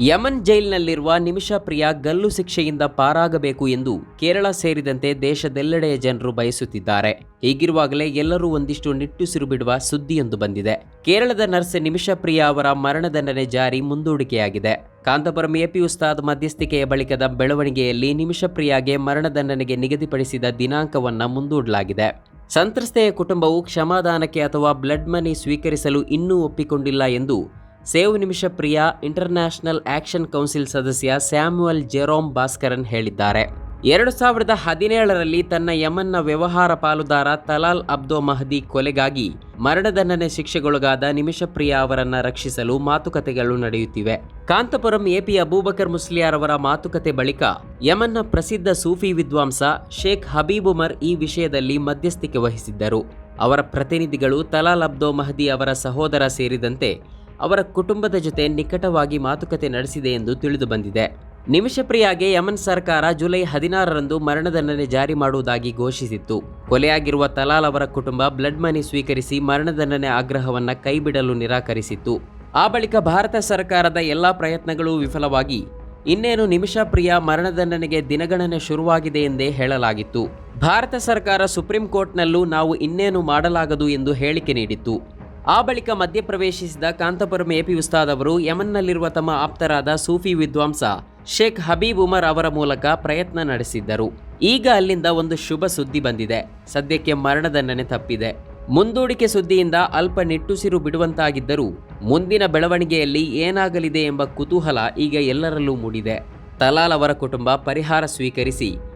ಯಮನ್ ಜೈಲ್ನಲ್ಲಿರುವ ನಿಮಿಷ ಪ್ರಿಯ ಗಲ್ಲು ಶಿಕ್ಷೆಯಿಂದ ಪಾರಾಗಬೇಕು ಎಂದು ಕೇರಳ ಸೇರಿದಂತೆ ದೇಶದೆಲ್ಲೆಡೆಯ ಜನರು ಬಯಸುತ್ತಿದ್ದಾರೆ. ಹೀಗಿರುವಾಗಲೇ ಎಲ್ಲರೂ ಒಂದಿಷ್ಟು ನಿಟ್ಟುಸಿರು ಬಿಡುವ ಸುದ್ದಿಯೊಂದು ಬಂದಿದೆ. ಕೇರಳದ ನರ್ಸ್ ನಿಮಿಷ ಪ್ರಿಯ ಅವರ ಮರಣದಂಡನೆ ಜಾರಿ ಮುಂದೂಡಿಕೆಯಾಗಿದೆ. ಕಾಂತಪುರಂ ಎಪಿ ಉಸ್ತಾದ್ ಮಧ್ಯಸ್ಥಿಕೆಯ ಬಳಿಕದ ಬೆಳವಣಿಗೆಯಲ್ಲಿ ನಿಮಿಷ ಪ್ರಿಯಾಗೆ ಮರಣದಂಡನೆಗೆ ನಿಗದಿಪಡಿಸಿದ ದಿನಾಂಕವನ್ನು ಮುಂದೂಡಲಾಗಿದೆ. ಸಂತ್ರಸ್ತೆಯ ಕುಟುಂಬವು ಕ್ಷಮಾದಾನಕ್ಕೆ ಅಥವಾ ಬ್ಲಡ್ ಮನಿ ಸ್ವೀಕರಿಸಲು ಇನ್ನೂ ಒಪ್ಪಿಕೊಂಡಿಲ್ಲ ಎಂದು save Nimisha Priya international action council ಸದಸ್ಯ ಸ್ಯಾಮ್ಯುಯಲ್ ಜೆರೋಮ್ ಭಾಸ್ಕರನ್ ಹೇಳಿದ್ದಾರೆ. ಎರಡು ಸಾವಿರದ ಹದಿನೇಳರಲ್ಲಿ ತನ್ನ ಯಮನ್ನ ವ್ಯವಹಾರ ಪಾಲುದಾರ ತಲಾಲ್ ಅಬ್ದೋ ಮಹದಿ ಕೊಲೆಗಾಗಿ ಮರಣದಂಡನೆ ಶಿಕ್ಷೆಗೊಳಗಾದ ನಿಮಿಷಪ್ರಿಯ ಅವರನ್ನು ರಕ್ಷಿಸಲು ಮಾತುಕತೆಗಳು ನಡೆಯುತ್ತಿವೆ. ಕಾಂತಪುರಂ ಎಪಿ ಅಬೂಬಕರ್ ಮುಸ್ಲಿಯಾರ್ ಅವರ ಮಾತುಕತೆ ಬಳಿಕ ಯಮನ್ನ ಪ್ರಸಿದ್ಧ ಸೂಫಿ ವಿದ್ವಾಂಸ ಶೇಖ್ ಹಬೀಬ್ ಉಮರ್ ಈ ವಿಷಯದಲ್ಲಿ ಮಧ್ಯಸ್ಥಿಕೆ ವಹಿಸಿದ್ದರು. ಅವರ ಪ್ರತಿನಿಧಿಗಳು ತಲಾಲ್ ಅಬ್ದೋ ಮಹದಿ ಅವರ ಸಹೋದರ ಸೇರಿದಂತೆ ಅವರ ಕುಟುಂಬದ ಜೊತೆ ನಿಕಟವಾಗಿ ಮಾತುಕತೆ ನಡೆಸಿದೆ ಎಂದು ತಿಳಿದು ಬಂದಿದೆ. ನಿಮಿಷಪ್ರಿಯಾಗೆ ಯಮನ್ ಸರ್ಕಾರ ಜುಲೈ ಹದಿನಾರರಂದು ಮರಣದಂಡನೆ ಜಾರಿ ಮಾಡುವುದಾಗಿ ಘೋಷಿಸಿತ್ತು. ಕೊಲೆಯಾಗಿರುವ ತಲಾಲ್ ಅವರ ಕುಟುಂಬ ಬ್ಲಡ್ ಮನಿ ಸ್ವೀಕರಿಸಿ ಮರಣದಂಡನೆ ಆಗ್ರಹವನ್ನು ಕೈಬಿಡಲು ನಿರಾಕರಿಸಿತ್ತು. ಆ ಬಳಿಕ ಭಾರತ ಸರ್ಕಾರದ ಎಲ್ಲಾ ಪ್ರಯತ್ನಗಳು ವಿಫಲವಾಗಿ, ಇನ್ನೇನು ನಿಮಿಷ ಪ್ರಿಯ ಮರಣದಂಡನೆಗೆ ದಿನಗಣನೆ ಶುರುವಾಗಿದೆ ಎಂದೇ ಹೇಳಲಾಗಿತ್ತು. ಭಾರತ ಸರ್ಕಾರ ಸುಪ್ರೀಂ ಕೋರ್ಟ್ನಲ್ಲೂ ನಾವು ಇನ್ನೇನು ಮಾಡಲಾಗದು ಎಂದು ಹೇಳಿಕೆ ನೀಡಿತ್ತು. ಆ ಬಳಿಕ ಮಧ್ಯಪ್ರವೇಶಿಸಿದ ಕಾಂತಪುರಂ ಎಪಿ ಉಸ್ತಾದ್ ಅವರು ಯಮನ್ನಲ್ಲಿರುವ ತಮ್ಮ ಆಪ್ತರಾದ ಸೂಫಿ ವಿದ್ವಾಂಸ ಶೇಖ್ ಹಬೀಬ್ ಉಮರ್ ಅವರ ಮೂಲಕ ಪ್ರಯತ್ನ ನಡೆಸಿದ್ದರು. ಈಗ ಅಲ್ಲಿಂದ ಒಂದು ಶುಭ ಸುದ್ದಿ ಬಂದಿದೆ. ಸದ್ಯಕ್ಕೆ ಮರಣದಂಡನೆ ತಪ್ಪಿದೆ. ಮುಂದೂಡಿಕೆ ಸುದ್ದಿಯಿಂದ ಅಲ್ಪ ನಿಟ್ಟುಸಿರು ಬಿಡುವಂತಾಗಿದ್ದರೂ ಮುಂದಿನ ಬೆಳವಣಿಗೆಯಲ್ಲಿ ಏನಾಗಲಿದೆ ಎಂಬ ಕುತೂಹಲ ಈಗ ಎಲ್ಲರಲ್ಲೂ ಮೂಡಿದೆ. ತಲಾಲ್ ಅವರ ಕುಟುಂಬ ಪರಿಹಾರ ಸ್ವೀಕರಿಸಿ